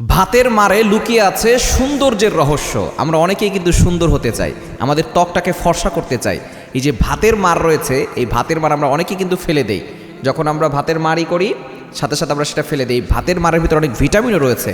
ভাতের মারে লুকিয়ে আছে সৌন্দর্যের রহস্য। আমরা অনেকেই কিন্তু সুন্দর হতে চাই, আমাদের ত্বকটাকে ফর্সা করতে চাই। এই যে ভাতের মার রয়েছে, এই ভাতের মার আমরা অনেকেই কিন্তু ফেলে দেই। যখন আমরা ভাতের মারই করি, সাথে সাথে আমরা সেটা ফেলে দিই। ভাতের মারের ভিতরে অনেক ভিটামিনও রয়েছে।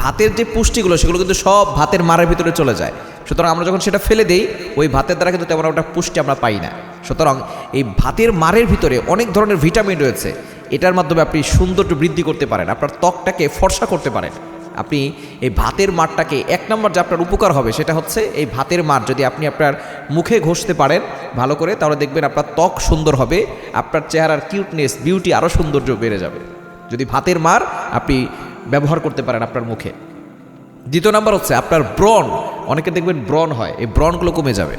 ভাতের যে পুষ্টিগুলো, সেগুলো কিন্তু সব ভাতের মারের ভিতরে চলে যায়। সুতরাং আমরা যখন সেটা ফেলে দিই, ওই ভাতের দ্বারা কিন্তু তেমন একটা পুষ্টি আমরা পাই না। সুতরাং এই ভাতের মারের ভিতরে অনেক ধরনের ভিটামিন রয়েছে। এটার মাধ্যমে আপনি সৌন্দর্য বৃদ্ধি করতে পারেন, আপনার ত্বকটাকে ফর্সা করতে পারেন। আপনি এই ভাতের মারটাকে, এক নম্বর যে আপনার উপকার হবে সেটা হচ্ছে এই ভাতের মার, যদি আপনি আপনার মুখে ঘষতে পারেন ভালো করে, তাহলে দেখবেন আপনার ত্বক সুন্দর হবে, আপনার চেহারার কিউটনেস বিউটি আরও সৌন্দর্য বেড়ে যাবে। যদি ভাতের মার আপনি ব্যবহার করতে পারেন আপনার মুখে। দ্বিতীয় নাম্বার হচ্ছে আপনার ব্রণ, অনেকে দেখবেন ব্রণ হয়, এই ব্রণগুলো কমে যাবে।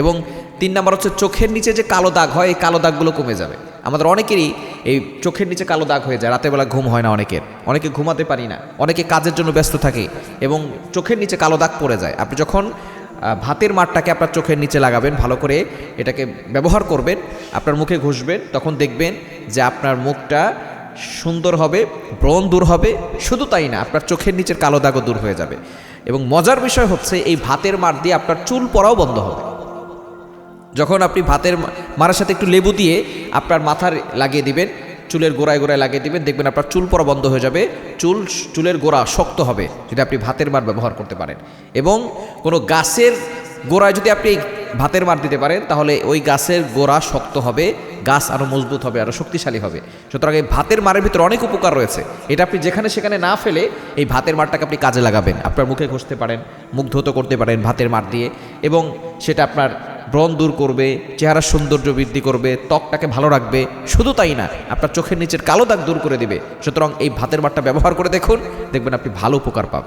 এবং তিন নাম্বার হচ্ছে চোখের নিচে যে কালো দাগ হয়, এই কালো দাগগুলো কমে যাবে। আমাদের অনেকেরই এই চোখের নিচে কালো দাগ হয়ে যায়, রাতের বেলা ঘুম হয় না অনেকের। অনেকে ঘুমাতে পারি না, অনেকে কাজের জন্য ব্যস্ত থাকে এবং চোখের নিচে কালো দাগ পড়ে যায়। আপনি যখন ভাতের মাঠটাকে আপনার চোখের নিচে লাগাবেন, ভালো করে এটাকে ব্যবহার করবেন, আপনার মুখে ঘষবেন, তখন দেখবেন যে আপনার মুখটা সুন্দর হবে, ব্রণ দূর হবে, শুধু তাই না, আপনার চোখের নিচের কালো দাগও দূর হয়ে যাবে। এবং মজার বিষয় হচ্ছে, এই ভাতের মার দিয়ে আপনার চুল পড়াও বন্ধ হবে। যখন আপনি ভাতের মারার সাথে একটু লেবু দিয়ে আপনার মাথার লাগিয়ে দিবেন, চুলের গোড়ায় গোড়ায় লাগিয়ে দিবেন, দেখবেন আপনার চুল পরা বন্ধ হয়ে যাবে, চুল, চুলের গোড়া শক্ত হবে, যদি আপনি ভাতের মার ব্যবহার করতে পারেন। এবং কোনো গাছের গোড়ায় যদি আপনি ভাতের মার দিতে পারেন, তাহলে ওই গাছের গোড়া শক্ত হবে, গাছ আরও মজবুত হবে আরও শক্তিশালী হবে। সুতরাং এই ভাতের মারের ভিতরে অনেক উপকার রয়েছে। এটা আপনি যেখানে সেখানে না ফেলে এই ভাতের মারটাকে আপনি কাজে লাগাবেন। আপনার মুখে ঘষতে পারেন, মুখ ধৌত করতে পারেন ভাতের মার দিয়ে এবং সেটা আপনার ব্রণ দূর করবে, চেহারার সৌন্দর্য বৃদ্ধি করবে, ত্বকটাকে ভালো রাখবে, শুধু তাই না, আপনার চোখের নিচের কালো দাগ দূর করে দিবে। সুতরাং এই ভাতের মারটা ব্যবহার করে দেখুন, দেখবেন আপনি ভালো উপকার পাবেন।